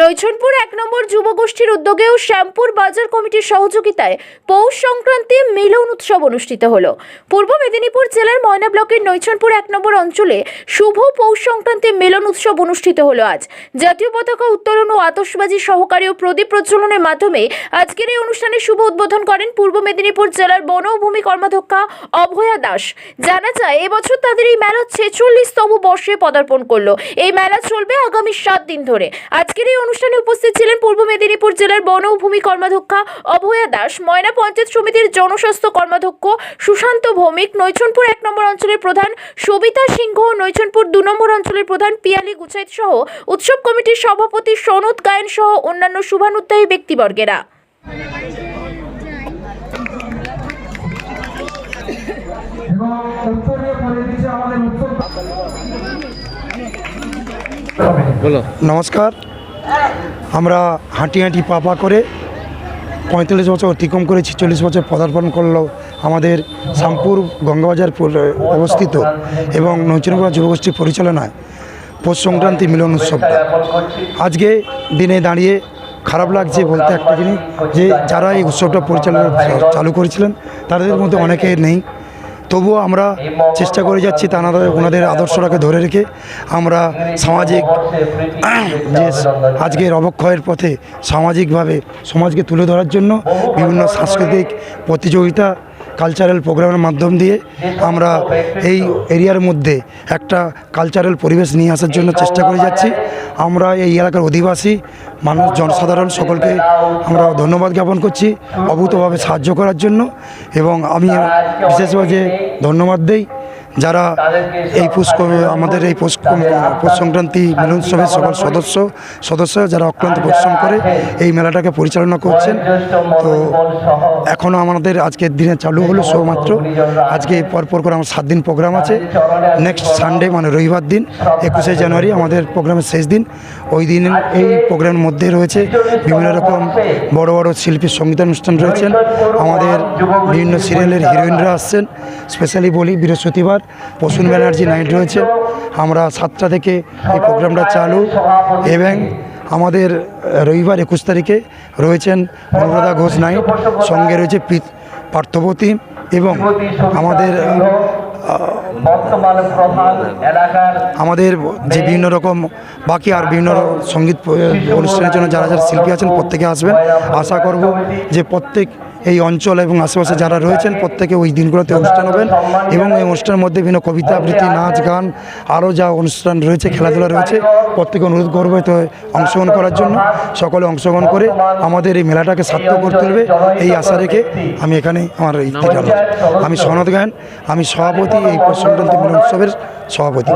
নৈছনপুর এক নম্বর যুবগোষ্ঠীর উদ্যোগে ও শ্যামপুর বাজার কমিটির সহযোগিতায় পৌষ সংক্রান্তি মিলন উৎসব অনুষ্ঠিত হলো। পূর্ব মেদিনীপুর জেলার ময়না ব্লকের নৈছনপুর এক নম্বর অঞ্চলে শুভ পৌষ সংক্রান্তি মিলন উৎসব অনুষ্ঠিত হলো আজ। জাতীয় পতাকা উত্তোলন ও আতশবাজি সহকারী ও প্রদীপ প্রজ্বলনের মাধ্যমে আজকের এই অনুষ্ঠানে শুভ উদ্বোধন করেন পূর্ব মেদিনীপুর জেলার বন ও ভূমি কর্মাধ্যক্ষা অভয়া দাস। জানা যায়, এবছর তাদের এই মেলা ছেচল্লিশতম বর্ষে পদার্পণ করল। এই মেলা চলবে আগামী সাত দিন ধরে। আজকের এই অনুষ্ঠানে উপস্থিত ছিলেন পূর্ব মেদিনীপুর জেলার বন ও ভূমি কর্মাধ্যক্ষা অভয়া দাস ময়না পঞ্চায়েত সমিতির জনস্বাস্থ্য কর্মাধ্যক্ষ সুশান্ত ভৌমিক নৈছনপুর এক নম্বর অঞ্চলের প্রধান সবিতা সিংহ ও নৈছনপুর দু নম্বর অঞ্চলের প্রধান পিয়ালি গুচাইত সহ উৎসব কমিটির সভাপতি সনদ গায়েন সহ অন্যান্য শুভানুত্তাহী ব্যক্তিবর্গেরা। এবং উত্তরীয় করে দিচ্ছে আমাদের উত্তর বলো। নমস্কার। আমরা হাঁটি হাঁটি পা পা করে পঁয়তাল্লিশ বছর অতিক্রম করে ছেচল্লিশ বছর পদার্পণ করল আমাদের শামপুর গঙ্গাবাজার অবস্থিত এবং নৈচনপুরা যুবগোষ্ঠীর পরিচালনায় পৌষ সংক্রান্তি মিলন উৎসবটা আজকে দিনে দাঁড়িয়ে খারাপ লাগছে বলতে একটা জিনিস যে যারা এই উৎসবটা পরিচালনা চালু করেছিলেন, তাদের মধ্যে অনেকে নেই। তবুও আমরা চেষ্টা করে যাচ্ছি তারা ওনাদের আদর্শটাকে ধরে রেখে আমরা সামাজিক যে আজকের অবক্ষয়ের পথে সামাজিকভাবে সমাজকে তুলে ধরার জন্য বিভিন্ন সাংস্কৃতিক প্রতিযোগিতা কালচারাল প্রোগ্রামের মাধ্যম দিয়ে আমরা এই এরিয়ার মধ্যে একটা কালচারাল পরিবেশ নিয়ে আসার জন্য চেষ্টা করে যাচ্ছি। আমরা এই এলাকার অধিবাসী, মানুষ, জনসাধারণ সকলকে আমরা ধন্যবাদ জ্ঞাপন করছি অভূতভাবে সাহায্য করার জন্য এবং আমি বিশেষভাবে ধন্যবাদ দেই। যারা এই পুষ আমাদের এই পৌষ পৌষ সংক্রান্তি মিলন উৎসবের সকল সদস্য সদস্য যারা অক্লান্ত পরিশ্রম করে এই মেলাটাকে পরিচালনা করছেন। তো এখনও আমাদের আজকের দিনে চালু হলো শুধুমাত্র আজকে পরপর করে আমার সাত দিন প্রোগ্রাম আছে নেক্সট সানডে মানে রবিবার দিন একুশে জানুয়ারি আমাদের প্রোগ্রামের শেষ দিন। ওই দিন এই প্রোগ্রামের মধ্যে রয়েছে। বিভিন্ন রকম বড় বড় শিল্পীর সঙ্গীতানুষ্ঠান রয়েছেন। আমাদের বিভিন্ন সিরিয়ালের হিরোইনরা আসছেন। স্পেশালি বলি বৃহস্পতিবার। প্রসূন ব্যানার্জি নাইট রয়েছে। আমরা সাতটা থেকে এই প্রোগ্রামটা চালু। এবং আমাদের রবিবার একুশ তারিখে রয়েছেন অনুরাধা ঘোষ নাইট। সঙ্গে রয়েছে পার্থবতী এবং আমাদের আমাদের যে বিভিন্ন রকম বাকি আর বিভিন্ন সংগীত অনুষ্ঠানের জন্য যারা যারা শিল্পী আছেন প্রত্যেকে আসবেন। আশা করব যে প্রত্যেক এই অঞ্চল এবং আশেপাশে যারা রয়েছেন প্রত্যেকে ওই দিনগুলোতে অনুষ্ঠান হবেন এবং এই অনুষ্ঠানের মধ্যে বিভিন্ন কবিতা আবৃত্তি নাচ গান আরও যা অনুষ্ঠান রয়েছে খেলাধুলা রয়েছে প্রত্যেকে অনুরোধ করবে তো অংশগ্রহণ করার জন্য সকলে অংশগ্রহণ করে আমাদের এই মেলাটাকে সার্থক করে তুলবে এই আশা রেখে আমি এখানে আমার ইতি আমি সনদ গায়ন আমি সভাপতি এই সংক্রান্তি মিলন উৎসবের সভাপতি।